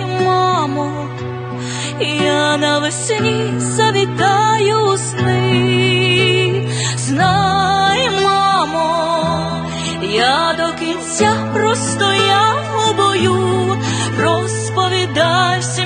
і мамо, я навесні завітаю сни, знай, мамо, я до кінця простояв у бою, розповідався.